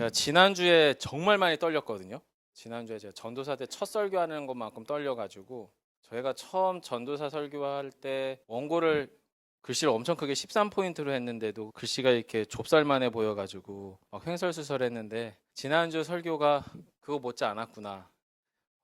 제가 지난주에 정말 많이 떨렸거든요. 지난주에 제가 전도사 때 첫 설교하는 것만큼 떨려가지고 저희가 처음 전도사 설교할 때 원고를 글씨를 엄청 크게 13포인트로 했는데도 글씨가 이렇게 좁쌀만해 보여가지고 막 횡설수설했는데 지난주 설교가 그거 못지 않았구나.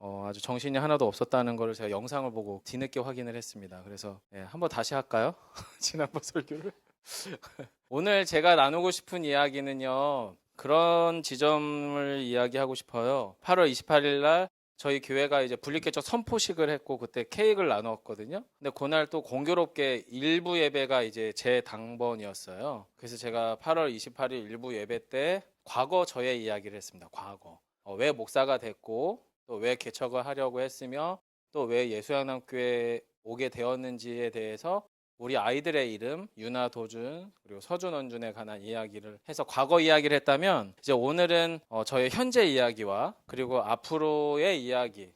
어, 아주 정신이 하나도 없었다는 거를 제가 영상을 보고 뒤늦게 확인을 했습니다. 그래서 예, 한번 다시 할까요? 지난번 설교를. 오늘 제가 나누고 싶은 이야기는요. 그런 지점을 이야기하고 싶어요. 8월 28일 날 저희 교회가 이제 분리개척 선포식을 했고 그때 케이크를 나누었거든요. 근데 그날 또 공교롭게 일부 예배가 이제 제 당번이었어요. 그래서 제가 8월 28일 일부 예배 때 과거 저의 이야기를 했습니다. 과거. 어, 왜 목사가 됐고 또 왜 개척을 하려고 했으며 또 왜 예수양남교회 오게 되었는지에 대해서 우리 아이들의 이름 유나 도준 그리고 서준 원준에 관한 이야기를 해서 과거 이야기를 했다면 이제 오늘은 어, 저의 현재 이야기와 그리고 앞으로의 이야기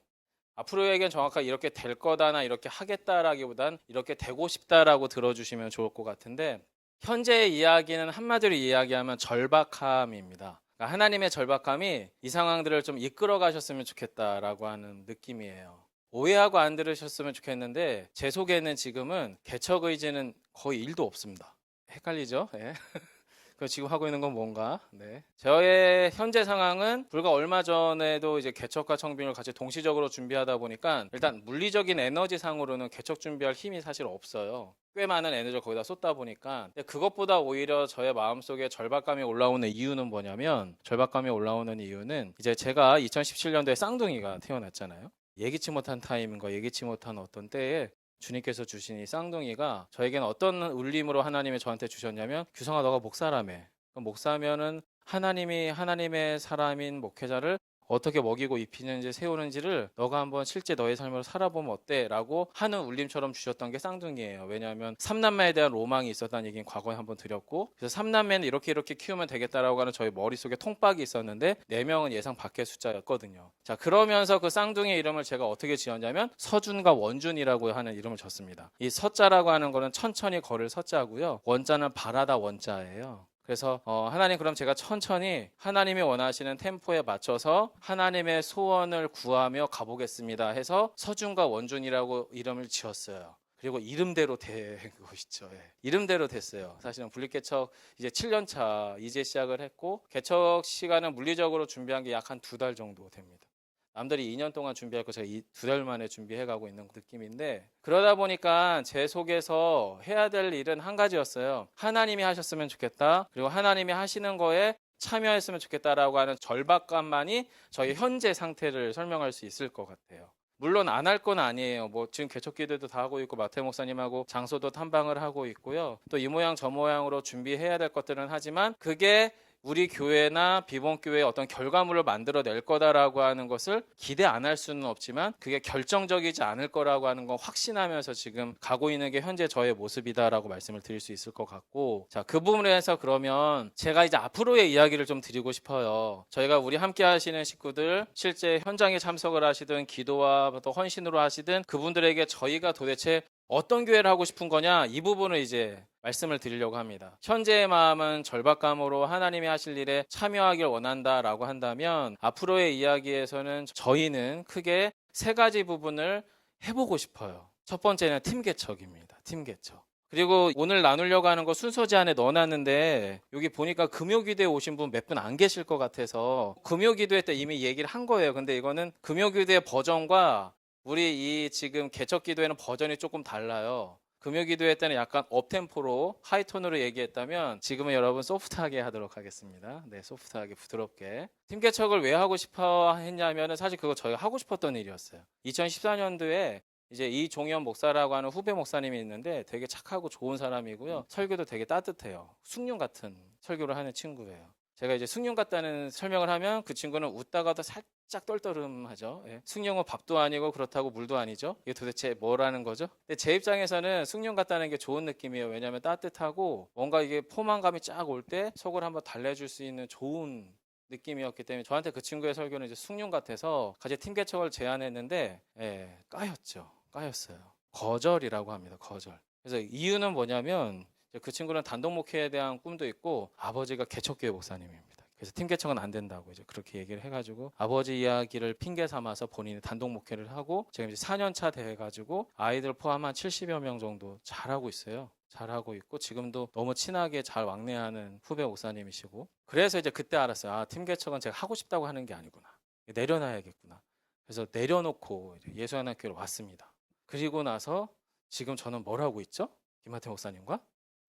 앞으로의 얘기는 정확하게 이렇게 될 거다나 이렇게 하겠다라기보단 이렇게 되고 싶다라고 들어주시면 좋을 것 같은데 현재의 이야기는 한마디로 이야기하면 절박함입니다. 그러니까 하나님의 절박함이 이 상황들을 좀 이끌어 가셨으면 좋겠다라고 하는 느낌이에요. 오해하고 안 들으셨으면 좋겠는데 제 속에는 지금은 개척 의지는 거의 일도 없습니다. 헷갈리죠? 예. 그 지금 하고 있는 건 뭔가? 네. 저의 현재 상황은 불과 얼마 전에도 이제 개척과 청빙을 같이 동시적으로 준비하다 보니까 일단 물리적인 에너지 상으로는 개척 준비할 힘이 사실 없어요. 꽤 많은 에너지를 거기다 쏟다 보니까 그것보다 오히려 저의 마음속에 절박감이 올라오는 이유는 뭐냐면 절박감이 올라오는 이유는 이제 제가 2017년도에 쌍둥이가 태어났잖아요. 예기치 못한 타임과 예기치 못한 어떤 때에 주님께서 주신 이 쌍둥이가 저에게는 어떤 울림으로 하나님이 저한테 주셨냐면 규성아 너가 목사라며. 목사면은 하나님이 하나님의 사람인 목회자를 어떻게 먹이고 입히는지 세우는지를 너가 한번 실제 너의 삶을 살아보면 어때? 라고 하는 울림처럼 주셨던 게 쌍둥이에요. 왜냐하면 삼남매에 대한 로망이 있었다는 얘기는 과거에 한번 드렸고 그래서 삼남매는 이렇게 이렇게 키우면 되겠다라고 하는 저희 머릿속에 통박이 있었는데 네 명은 예상 밖의 숫자였거든요. 자 그러면서 그 쌍둥이 이름을 제가 어떻게 지었냐면 서준과 원준이라고 하는 이름을 졌습니다. 이 서자라고 하는 거는 천천히 걸을 서자고요. 원자는 바라다 원자예요. 그래서 어, 하나님 그럼 제가 천천히 하나님이 원하시는 템포에 맞춰서 하나님의 소원을 구하며 가보겠습니다 해서 서준과 원준이라고 이름을 지었어요. 그리고 이름대로 된 것이죠. 예. 이름대로 됐어요. 사실은 분리개척 이제 7년 차 이제 시작을 했고 개척 시간은 물리적으로 준비한 게 약 한 두 달 정도 됩니다. 남들이 2년 동안 준비할 거 제가 두 달 만에 준비해 가고 있는 느낌인데 그러다 보니까 제 속에서 해야 될 일은 한 가지였어요. 하나님이 하셨으면 좋겠다. 그리고 하나님이 하시는 거에 참여했으면 좋겠다라고 하는 절박감만이 저희 현재 상태를 설명할 수 있을 것 같아요. 물론 안 할 건 아니에요. 뭐 지금 개척 기도도 다 하고 있고 마태 목사님하고 장소도 탐방을 하고 있고요. 또 이 모양 저 모양으로 준비해야 될 것들은 하지만 그게 우리 교회나 비본 교회의 어떤 결과물을 만들어낼 거다라고 하는 것을 기대 안 할 수는 없지만 그게 결정적이지 않을 거라고 하는 건 확신하면서 지금 가고 있는 게 현재 저의 모습이다라고 말씀을 드릴 수 있을 것 같고 자 그 부분에서 그러면 제가 이제 앞으로의 이야기를 좀 드리고 싶어요. 저희가 우리 함께 하시는 식구들 실제 현장에 참석을 하시든 기도와 또 헌신으로 하시든 그분들에게 저희가 도대체 어떤 교회를 하고 싶은 거냐 이 부분을 이제 말씀을 드리려고 합니다. 현재의 마음은 절박감으로 하나님이 하실 일에 참여하길 원한다라고 한다면 앞으로의 이야기에서는 저희는 크게 세 가지 부분을 해보고 싶어요. 첫 번째는 팀 개척입니다. 팀 개척. 그리고 오늘 나누려고 하는 거 순서지 안에 넣어놨는데 여기 보니까 금요기도에 오신 분 몇 분 안 계실 것 같아서 금요기도회 때 이미 얘기를 한 거예요. 근데 이거는 금요기도의 버전과 우리 이 지금 개척 기도회는 버전이 조금 달라요. 금요 기도회 때는 약간 업템포로 하이톤으로 얘기했다면 지금은 여러분 소프트하게 하도록 하겠습니다. 네, 소프트하게 부드럽게. 팀 개척을 왜 하고 싶어 했냐면은 사실 그거 저희가 하고 싶었던 일이었어요. 2014년도에 이제 이종현 목사라고 하는 후배 목사님이 있는데 되게 착하고 좋은 사람이고요. 설교도 되게 따뜻해요. 숭늉 같은 설교를 하는 친구예요. 제가 이제 숭늉 같다는 설명을 하면 그 친구는 웃다가도 살짝 떨떠름하죠. 예. 숭늉은 밥도 아니고 그렇다고 물도 아니죠. 이게 도대체 뭐라는 거죠? 근데 제 입장에서는 숭늉 같다는 게 좋은 느낌이에요. 왜냐하면 따뜻하고 뭔가 이게 포만감이 쫙 올 때 속을 한번 달래줄 수 있는 좋은 느낌이었기 때문에 저한테 그 친구의 설교는 이제 숭늉 같아서 같이 팀 개척을 제안했는데 예, 까였죠. 까였어요. 거절이라고 합니다. 거절. 그래서 이유는 뭐냐면 그 친구는 단독 목회에 대한 꿈도 있고 아버지가 개척교회 목사님입니다. 그래서 팀 개척은 안 된다고 이제 그렇게 얘기를 해가지고 아버지 이야기를 핑계 삼아서 본인이 단독 목회를 하고 지금 이제 4년 차 돼 가지고 아이들 포함한 70여 명 정도 잘하고 있어요. 잘하고 있고 지금도 너무 친하게 잘 왕래하는 후배 목사님이시고 그래서 이제 그때 알았어요. 아, 팀 개척은 제가 하고 싶다고 하는 게 아니구나. 내려놔야겠구나. 그래서 내려놓고 예수하나교회로 왔습니다. 그리고 나서 지금 저는 뭘 하고 있죠? 김하태 목사님과 네,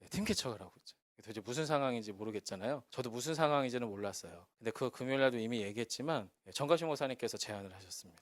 팀 개척을 하고 있죠. 도대체 무슨 상황인지 모르겠잖아요. 저도 무슨 상황인지는 몰랐어요. 근데 그 금요일날도 이미 얘기했지만 예, 정가시 목사님께서 제안을 하셨습니다.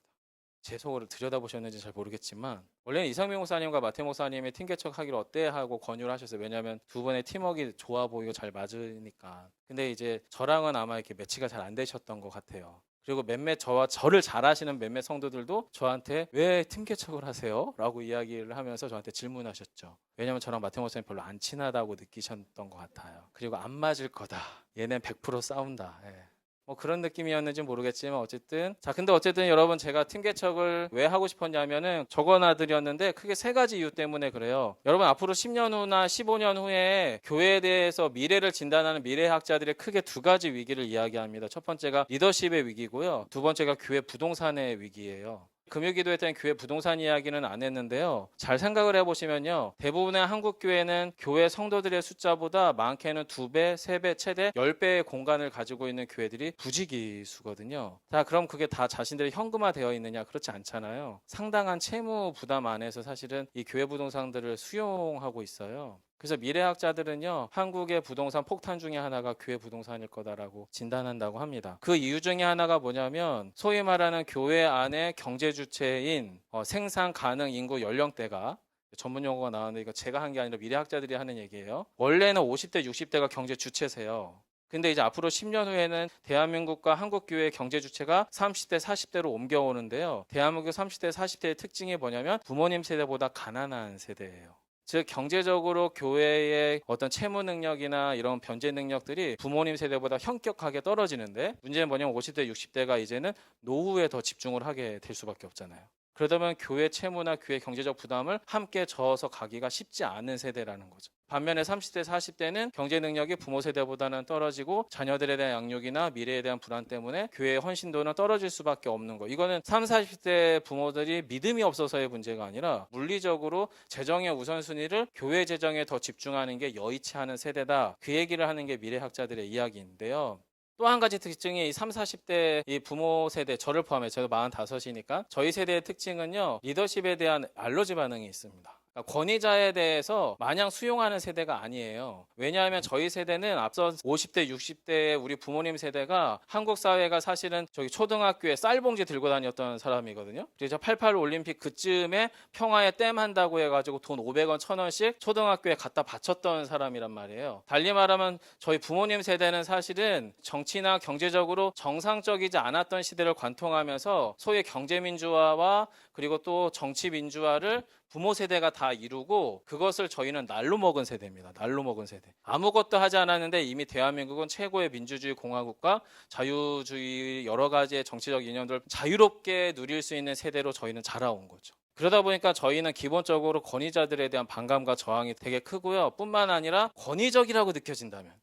제 속을 들여다보셨는지 잘 모르겠지만 원래는 이상민 목사님과 마태 목사님의 팀 개척하기를 어때 하고 권유를 하셨어요. 왜냐하면 두 분의 팀워크 좋아 보이고 잘 맞으니까. 근데 이제 저랑은 아마 이렇게 매치가 잘 안 되셨던 것 같아요. 그리고 몇몇 저와 저를 잘 아시는 몇몇 성도들도 저한테 왜 팀 개척을 하세요? 라고 이야기를 하면서 저한테 질문하셨죠. 왜냐면 저랑 마태 목사님 별로 안 친하다고 느끼셨던 것 같아요. 그리고 안 맞을 거다. 얘는 100% 싸운다. 예. 뭐 그런 느낌이었는지 모르겠지만 어쨌든. 자 근데 어쨌든 여러분 제가 팀 개척을 왜 하고 싶었냐면은 적어놔드렸는데 크게 세 가지 이유 때문에 그래요. 여러분 앞으로 10년 후나 15년 후에 교회에 대해서 미래를 진단하는 미래학자들이 크게 두 가지 위기를 이야기합니다. 첫 번째가 리더십의 위기고요. 두 번째가 교회 부동산의 위기예요 금요기도회 때는 교회 부동산 이야기는 안 했는데요. 잘 생각을 해보시면요. 대부분의 한국 교회는 교회 성도들의 숫자보다 많게는 두 배, 세 배, 최대 열 배의 공간을 가지고 있는 교회들이 부지기수거든요. 자, 그럼 그게 다 자신들의 현금화되어 있느냐? 그렇지 않잖아요. 상당한 채무 부담 안에서 사실은 이 교회 부동산들을 수용하고 있어요. 그래서 미래학자들은요 한국의 부동산 폭탄 중에 하나가 교회 부동산일 거다라고 진단한다고 합니다. 그 이유 중에 하나가 뭐냐면 소위 말하는 교회 안에 경제 주체인 어, 생산 가능 인구 연령대가 전문 용어가 나왔는데 이거 제가 한 게 아니라 미래학자들이 하는 얘기예요. 원래는 50대, 60대가 경제 주체세요. 근데 이제 앞으로 10년 후에는 대한민국과 한국 교회의 경제 주체가 30대, 40대로 옮겨오는데요. 대한민국 30대, 40대의 특징이 뭐냐면 부모님 세대보다 가난한 세대예요. 즉 경제적으로 교회의 어떤 채무 능력이나 이런 변제 능력들이 부모님 세대보다 현격하게 떨어지는데 문제는 뭐냐면 50대, 60대가 이제는 노후에 더 집중을 하게 될 수밖에 없잖아요. 그러다 보면 교회 채무나 교회 경제적 부담을 함께 저어서 가기가 쉽지 않은 세대라는 거죠. 반면에 30대, 40대는 경제 능력이 부모 세대보다는 떨어지고 자녀들에 대한 양육이나 미래에 대한 불안 때문에 교회의 헌신도는 떨어질 수밖에 없는 거. 이거는 3, 40대 부모들이 믿음이 없어서의 문제가 아니라 물리적으로 재정의 우선순위를 교회 재정에 더 집중하는 게 여의치 않은 세대다. 그 얘기를 하는 게 미래학자들의 이야기인데요. 또 한 가지 특징이 이 3, 40대 이 부모 세대, 저를 포함해 저도 45이니까 저희 세대의 특징은요. 리더십에 대한 알러지 반응이 있습니다. 그러니까 권위자에 대해서 마냥 수용하는 세대가 아니에요. 왜냐하면 저희 세대는 앞서 50대, 60대의 우리 부모님 세대가 한국 사회가 사실은 저기 초등학교에 쌀봉지 들고 다녔던 사람이거든요. 그래서 88 올림픽 그쯤에 평화에 땜 한다고 해가지고 돈 500원, 1000원씩 초등학교에 갖다 바쳤던 사람이란 말이에요. 달리 말하면 저희 부모님 세대는 사실은 정치나 경제적으로 정상적이지 않았던 시대를 관통하면서 소위 경제민주화와 그리고 또 정치민주화를 부모 세대가 다 이루고 그것을 저희는 날로 먹은 세대입니다. 날로 먹은 세대. 아무것도 하지 않았는데 이미 대한민국은 최고의 민주주의 공화국과 자유주의 여러 가지의 정치적 이념들을 자유롭게 누릴 수 있는 세대로 저희는 자라온 거죠. 그러다 보니까 저희는 기본적으로 권위자들에 대한 반감과 저항이 되게 크고요. 뿐만 아니라 권위적이라고 느껴진다면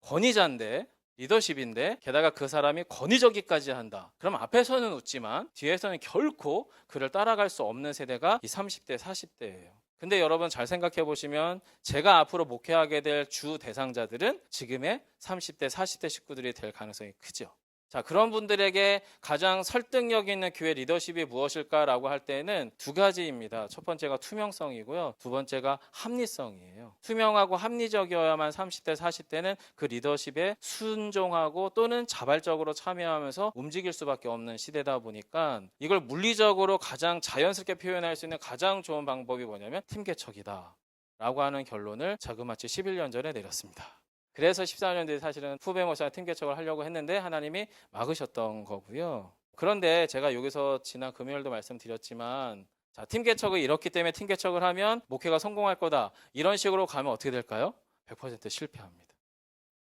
권위자인데 리더십인데 게다가 그 사람이 권위적이까지 한다. 그럼 앞에서는 웃지만 뒤에서는 결코 그를 따라갈 수 없는 세대가 이 30대, 40대예요. 근데 여러분 잘 생각해 보시면 제가 앞으로 목회하게 될 주 대상자들은 지금의 30대, 40대 식구들이 될 가능성이 크죠. 자, 그런 분들에게 가장 설득력 있는 교회 리더십이 무엇일까라고 할 때는 두 가지입니다. 첫 번째가 투명성이고요. 두 번째가 합리성이에요. 투명하고 합리적이어야만 30대, 40대는 그 리더십에 순종하고 또는 자발적으로 참여하면서 움직일 수밖에 없는 시대다 보니까 이걸 물리적으로 가장 자연스럽게 표현할 수 있는 가장 좋은 방법이 뭐냐면 팀 개척이다. 라고 하는 결론을 자그마치 11년 전에 내렸습니다. 그래서 14년도에 사실은 후배 모사 팀 개척을 하려고 했는데 하나님이 막으셨던 거고요. 그런데 제가 여기서 지난 금요일도 말씀드렸지만 자, 팀 개척을 이렇기 때문에 팀 개척을 하면 목회가 성공할 거다. 이런 식으로 가면 어떻게 될까요? 100% 실패합니다.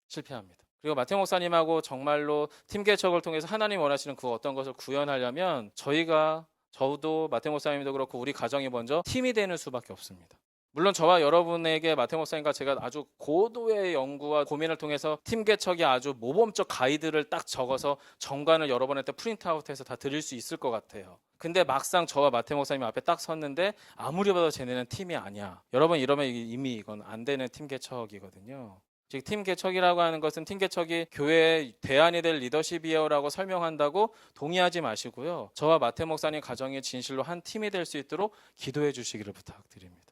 실패합니다. 그리고 마태 목사님하고 정말로 팀 개척을 통해서 하나님 원하시는 그 어떤 것을 구현하려면 저희가 저도 마태 목사님도 그렇고 우리 가정이 먼저 팀이 되는 수밖에 없습니다. 물론 저와 여러분에게 마태 목사님과 제가 아주 고도의 연구와 고민을 통해서 팀 개척이 아주 모범적 가이드를 딱 적어서 정관을 여러분한테 프린트아웃해서 다 드릴 수 있을 것 같아요. 근데 막상 저와 마태 목사님 앞에 딱 섰는데 아무리 봐도 쟤네는 팀이 아니야. 여러분 이러면 이미 이건 안 되는 팀 개척이거든요. 즉 팀 개척이라고 하는 것은 팀 개척이 교회의 대안이 될 리더십이에요라고 설명한다고 동의하지 마시고요. 저와 마태 목사님 가정이 진실로 한 팀이 될 수 있도록 기도해 주시기를 부탁드립니다.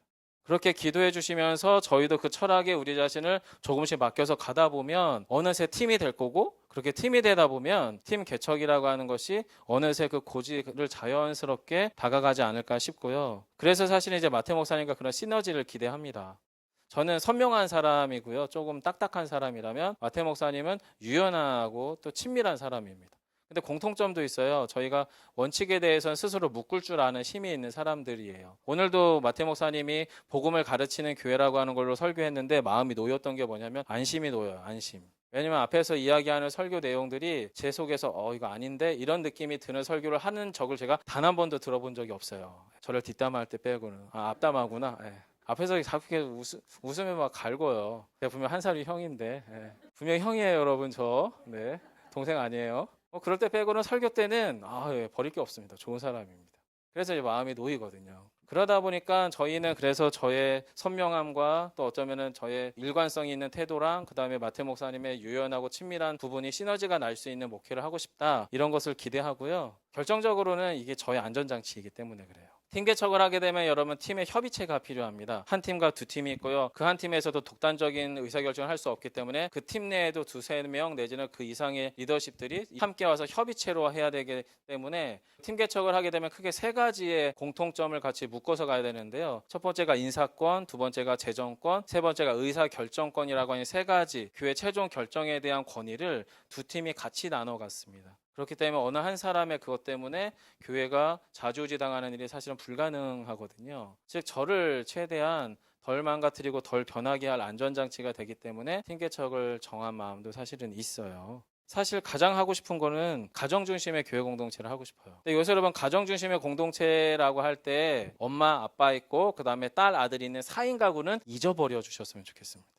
그렇게 기도해 주시면서 저희도 그 철학에 우리 자신을 조금씩 맡겨서 가다 보면 어느새 팀이 될 거고 그렇게 팀이 되다 보면 팀 개척이라고 하는 것이 어느새 그 고지를 자연스럽게 다가가지 않을까 싶고요. 그래서 사실 이제 마태 목사님과 그런 시너지를 기대합니다. 저는 선명한 사람이고요. 조금 딱딱한 사람이라면 마태 목사님은 유연하고 또 친밀한 사람입니다. 근데 공통점도 있어요. 저희가 원칙에 대해서는 스스로 묶을 줄 아는 힘이 있는 사람들이에요. 오늘도 마태 목사님이 복음을 가르치는 교회라고 하는 걸로 설교했는데 마음이 놓였던 게 뭐냐면 안심이 놓여요. 안심. 왜냐면 앞에서 이야기하는 설교 내용들이 제 속에서 어 이거 아닌데 이런 느낌이 드는 설교를 하는 적을 제가 단 한 번도 들어본 적이 없어요. 저를 뒷담화할 때 빼고는 아 앞담화구나. 예. 앞에서 자꾸 이렇게 웃, 웃으면 막 갈고요. 제가 분명 한 살이 형인데 예. 분명 형이에요, 여러분 저. 네 동생 아니에요. 뭐 그럴 때 빼고는 설교 때는 아 예, 버릴 게 없습니다. 좋은 사람입니다. 그래서 이제 마음이 놓이거든요. 그러다 보니까 저희는 그래서 저의 선명함과 또 어쩌면은 저의 일관성이 있는 태도랑 그다음에 마태 목사님의 유연하고 친밀한 부분이 시너지가 날 수 있는 목회를 하고 싶다 이런 것을 기대하고요. 결정적으로는 이게 저의 안전장치이기 때문에 그래요. 팀 개척을 하게 되면 여러분 팀의 협의체가 필요합니다. 한 팀과 두 팀이 있고요. 그 한 팀에서도 독단적인 의사결정을 할 수 없기 때문에 그 팀 내에도 두세 명 내지는 그 이상의 리더십들이 함께 와서 협의체로 해야 되기 때문에 팀 개척을 하게 되면 크게 세 가지의 공통점을 같이 묶어서 가야 되는데요. 첫 번째가 인사권, 두 번째가 재정권, 세 번째가 의사 결정권이라고 하는 세 가지 교회 최종 결정에 대한 권위를 두 팀이 같이 나눠 갔습니다. 그렇기 때문에 어느 한 사람의 그것 때문에 교회가 자주지당하는 일이 사실은 불가능하거든요. 즉 저를 최대한 덜 망가뜨리고 덜 변하게 할 안전장치가 되기 때문에 팀 개척을 정한 마음도 사실은 있어요. 사실 가장 하고 싶은 거는 가정 중심의 교회 공동체를 하고 싶어요. 근데 요새 여러분 가정 중심의 공동체라고 할 때 엄마 아빠 있고 그 다음에 딸 아들 있는 4인 가구는 잊어버려 주셨으면 좋겠습니다.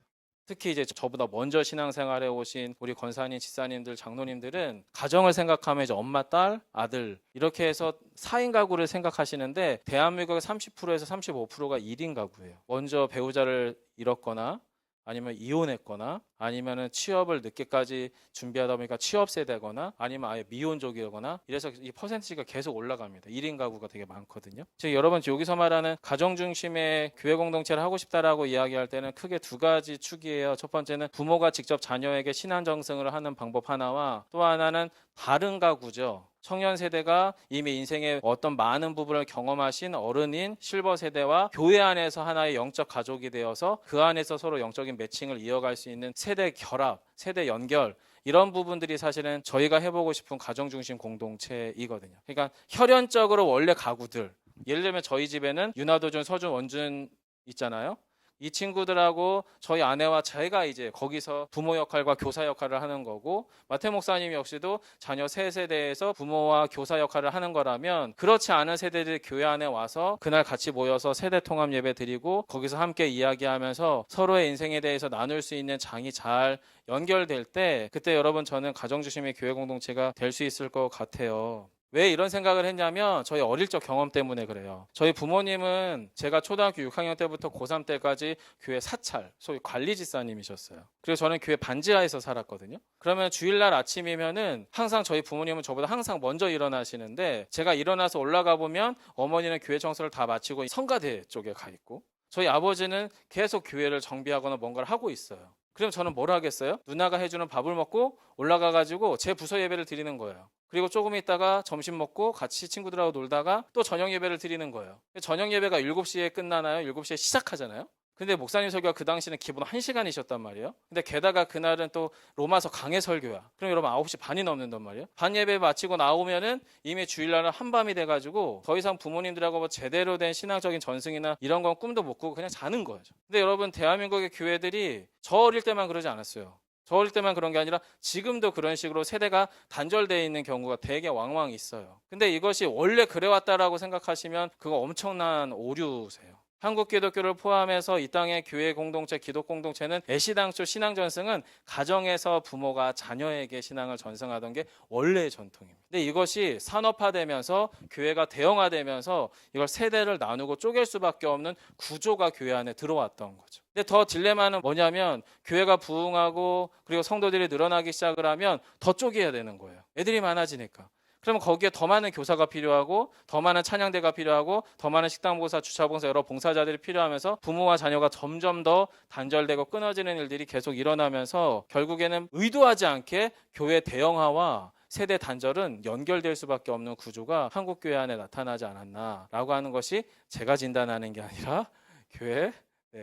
특히 이제 저보다 먼저 신앙생활에 오신 우리 권사님, 지사님들, 장로님들은 가정을 생각하면 이제 엄마, 딸, 아들 이렇게 해서 4인 가구를 생각하시는데 대한민국의 30%에서 35%가 1인 가구예요. 먼저 배우자를 잃었거나 아니면 이혼했거나 아니면은 취업을 늦게까지 준비하다 보니까 취업 세대거나 아니면 아예 미혼족이거나 이래서 이 퍼센티지가 계속 올라갑니다. 1인 가구가 되게 많거든요. 즉 여러분 여기서 말하는 가정 중심의 교회 공동체를 하고 싶다라고 이야기할 때는 크게 두 가지 축이에요. 첫 번째는 부모가 직접 자녀에게 신앙 정승을 하는 방법 하나와 또 하나는 다른 가구죠. 청년 세대가 이미 인생의 어떤 많은 부분을 경험하신 어른인 실버 세대와 교회 안에서 하나의 영적 가족이 되어서 그 안에서 서로 영적인 매칭을 이어갈 수 있는 세대 결합, 세대 연결 이런 부분들이 사실은 저희가 해보고 싶은 가정 중심 공동체이거든요. 그러니까 혈연적으로 원래 가구들 예를 들면 저희 집에는 윤하도준, 서준, 원준 있잖아요. 이 친구들하고 저희 아내와 제가 이제 거기서 부모 역할과 교사 역할을 하는 거고 마태 목사님 역시도 자녀 세 세대에서 부모와 교사 역할을 하는 거라면 그렇지 않은 세대들이 교회 안에 와서 그날 같이 모여서 세대 통합 예배 드리고 거기서 함께 이야기하면서 서로의 인생에 대해서 나눌 수 있는 장이 잘 연결될 때 그때 여러분 저는 가정 중심의 교회 공동체가 될 수 있을 것 같아요. 왜 이런 생각을 했냐면 저희 어릴 적 경험 때문에 그래요. 저희 부모님은 제가 초등학교 6학년 때부터 고3 때까지 교회 사찰, 소위 관리지사님이셨어요. 그래서 저는 교회 반지하에서 살았거든요. 그러면 주일날 아침이면은 항상 저희 부모님은 저보다 항상 먼저 일어나시는데 제가 일어나서 올라가 보면 어머니는 교회 청소를 다 마치고 성가대 쪽에 가 있고 저희 아버지는 계속 교회를 정비하거나 뭔가를 하고 있어요. 그럼 저는 뭘 하겠어요? 누나가 해주는 밥을 먹고 올라가 가지고 제 부서 예배를 드리는 거예요. 그리고 조금 있다가 점심 먹고 같이 친구들하고 놀다가 또 저녁 예배를 드리는 거예요. 저녁 예배가 7시에 끝나나요? 7시에 시작하잖아요. 근데 목사님 설교가 그 당시는 기본 1시간이셨단 말이에요. 근데 게다가 그날은 또 로마서 강해 설교야. 그럼 여러분 9시 반이 넘는단 말이에요. 반 예배 마치고 나오면은 이미 주일날은 한밤이 돼가지고 더 이상 부모님들하고 뭐 제대로 된 신앙적인 전승이나 이런 건 꿈도 못 꾸고 그냥 자는 거죠. 근데 여러분 대한민국의 교회들이 저 어릴 때만 그러지 않았어요. 저 어릴 때만 그런 게 아니라 지금도 그런 식으로 세대가 단절되어 있는 경우가 되게 왕왕 있어요. 근데 이것이 원래 그래왔다라고 생각하시면 그거 엄청난 오류세요. 한국 기독교를 포함해서 이 땅의 교회 공동체, 기독 공동체는 애시당초 신앙 전승은 가정에서 부모가 자녀에게 신앙을 전승하던 게 원래의 전통입니다. 근데 이것이 산업화되면서 교회가 대형화되면서 이걸 세대를 나누고 쪼갤 수밖에 없는 구조가 교회 안에 들어왔던 거죠. 근데 더 딜레마는 뭐냐면 교회가 부흥하고 그리고 성도들이 늘어나기 시작을 하면 더 쪼개야 되는 거예요. 애들이 많아지니까. 그러면 거기에 더 많은 교사가 필요하고 더 많은 찬양대가 필요하고 더 많은 식당봉사, 주차봉사 여러 봉사자들이 필요하면서 부모와 자녀가 점점 더 단절되고 끊어지는 일들이 계속 일어나면서 결국에는 의도하지 않게 교회 대형화와 세대 단절은 연결될 수밖에 없는 구조가 한국 교회 안에 나타나지 않았나라고 하는 것이 제가 진단하는 게 아니라 교회 네,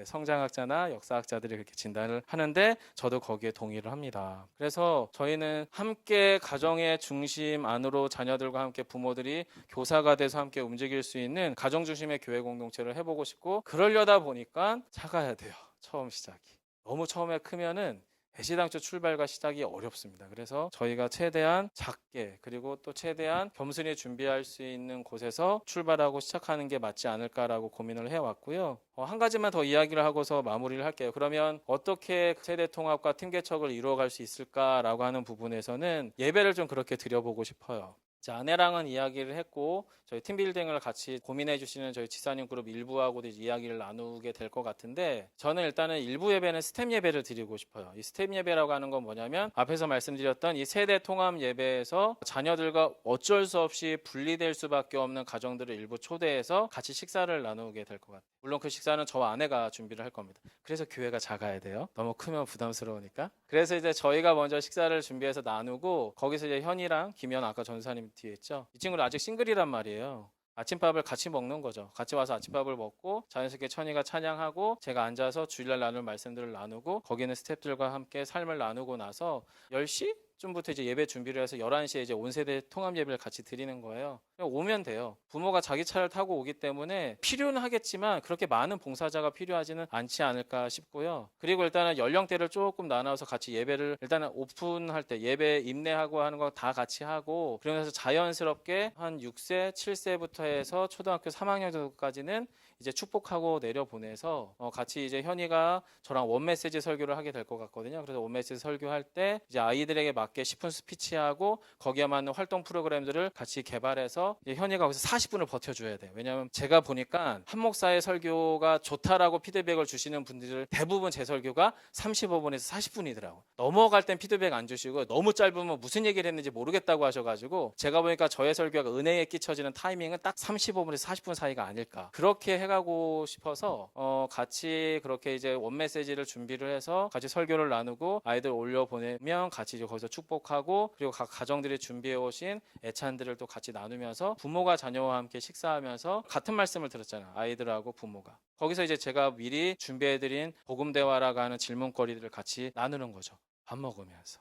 성장학자나 역사학자들이 그렇게 진단을 하는데 저도 거기에 동의를 합니다. 그래서 저희는 함께 가정의 중심 안으로 자녀들과 함께 부모들이 교사가 돼서 함께 움직일 수 있는 가정 중심의 교회 공동체를 해보고 싶고 그러려다 보니까 작아야 돼요. 처음 시작이. 너무 처음에 크면은 애시당초 출발과 시작이 어렵습니다. 그래서 저희가 최대한 작게 그리고 또 최대한 겸손히 준비할 수 있는 곳에서 출발하고 시작하는 게 맞지 않을까라고 고민을 해왔고요. 어, 한 가지만 더 이야기를 하고서 마무리를 할게요. 그러면 어떻게 세대 통합과 팀 개척을 이루어갈 수 있을까라고 하는 부분에서는 예배를 좀 그렇게 드려보고 싶어요. 자, 아내랑은 이야기를 했고 저희 팀빌딩을 같이 고민해 주시는 저희 지사님 그룹 일부하고도 이야기를 나누게 될 것 같은데 저는 일단은 일부 예배는 스텝 예배를 드리고 싶어요. 이 스텝 예배라고 하는 건 뭐냐면 앞에서 말씀드렸던 이 세대 통합 예배에서 자녀들과 어쩔 수 없이 분리될 수밖에 없는 가정들을 일부 초대해서 같이 식사를 나누게 될 것 같아요. 물론 그 식사는 저와 아내가 준비를 할 겁니다. 그래서 교회가 작아야 돼요. 너무 크면 부담스러우니까. 그래서 이제 저희가 먼저 식사를 준비해서 나누고 거기서 이제 현이랑 김현 아까 전사님 뒤에 있죠. 이 친구는 아직 싱글이란 말이에요. 아침밥을 같이 먹는 거죠. 같이 와서 아침밥을 먹고 자연스럽게 천이가 찬양하고 제가 앉아서 주일날 나눌 말씀들을 나누고 거기는 스탭들과 함께 삶을 나누고 나서 10시? 쯤부터 이제 예배 준비를 해서 11시에 이제 온 세대 통합 예배를 같이 드리는 거예요. 그냥 오면 돼요. 부모가 자기 차를 타고 오기 때문에 필요는 하겠지만 그렇게 많은 봉사자가 필요하지는 않지 않을까 싶고요. 그리고 일단은 연령대를 조금 나눠서 같이 예배를 일단은 오픈할 때 예배 임내하고 하는 거 다 같이 하고 그러면서 자연스럽게 한 6세, 7세부터 해서 초등학교 3학년 정도까지는 이제 축복하고 내려보내서 어, 같이 이제 현이가 저랑 원 메시지 설교를 하게 될 것 같거든요. 그래서 원 메시지 설교할 때 이제 아이들에게 맞게 10분 스피치하고 거기에 맞는 활동 프로그램들을 같이 개발해서 현이가 거기서 40분을 버텨줘야 돼요. 왜냐하면 제가 보니까 한 목사의 설교가 좋다라고 피드백을 주시는 분들 대부분 제 설교가 35분에서 40분이더라고. 넘어갈 땐 피드백 안 주시고 너무 짧으면 무슨 얘기를 했는지 모르겠다고 하셔가지고 제가 보니까 저의 설교가 은혜에 끼쳐지는 타이밍은 딱 35분에서 40분 사이가 아닐까. 그렇게 해가고 싶어서 어, 같이 그렇게 이제 원 메시지를 준비를 해서 같이 설교를 나누고 아이들 올려 보내면 같이 이제 거기서 축복하고 그리고 각 가정들이 준비해 오신 애찬들을 또 같이 나누면서 부모가 자녀와 함께 식사하면서 같은 말씀을 들었잖아요. 아이들하고 부모가. 거기서 이제 제가 미리 준비해 드린 복음 대화라고 하는 질문거리들을 같이 나누는 거죠. 밥 먹으면서.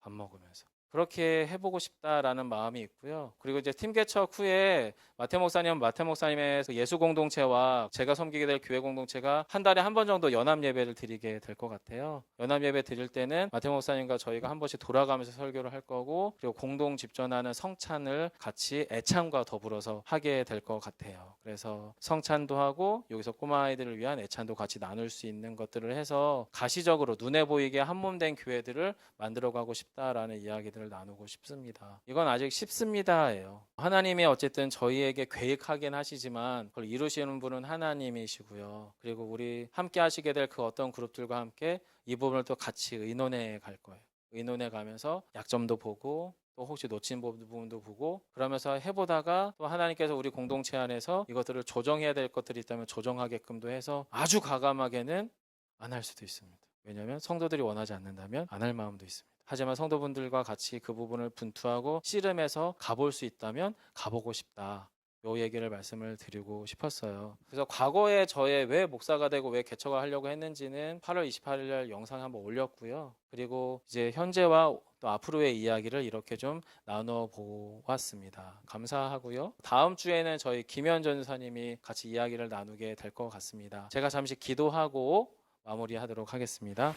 밥 먹으면서. 그렇게 해보고 싶다라는 마음이 있고요. 그리고 이제 팀 개척 후에 마태 목사님, 마태 목사님의 그 예수 공동체와 제가 섬기게 될 교회 공동체가 한 달에 한 번 정도 연합 예배를 드리게 될 것 같아요. 연합 예배 드릴 때는 마태 목사님과 저희가 한 번씩 돌아가면서 설교를 할 거고 그리고 공동 집전하는 성찬을 같이 애찬과 더불어서 하게 될 것 같아요. 그래서 성찬도 하고 여기서 꼬마 아이들을 위한 애찬도 같이 나눌 수 있는 것들을 해서 가시적으로 눈에 보이게 한몸된 교회들을 만들어가고 싶다라는 이야기들을 나누고 싶습니다. 이건 아직 쉽습니다예요. 하나님이 어쨌든 저희에게 계획하긴 하시지만 그걸 이루시는 분은 하나님이시고요. 그리고 우리 함께 하시게 될 그 어떤 그룹들과 함께 이 부분을 또 같이 의논해 갈 거예요. 의논해 가면서 약점도 보고 또 혹시 놓친 부분도 보고 그러면서 해보다가 또 하나님께서 우리 공동체 안에서 이것들을 조정해야 될 것들이 있다면 조정하게끔도 해서 아주 가감하게는 안 할 수도 있습니다. 왜냐하면 성도들이 원하지 않는다면 안 할 마음도 있습니다. 하지만 성도분들과 같이 그 부분을 분투하고 씨름해서 가볼 수 있다면 가보고 싶다. 요 얘기를 말씀을 드리고 싶었어요. 그래서 과거에 저의 왜 목사가 되고 왜 개척을 하려고 했는지는 8월 28일 날 영상에 한번 올렸고요. 그리고 이제 현재와 또 앞으로의 이야기를 이렇게 좀 나눠 보았습니다. 감사하고요. 다음 주에는 저희 김현 전사님이 같이 이야기를 나누게 될 것 같습니다. 제가 잠시 기도하고 마무리하도록 하겠습니다.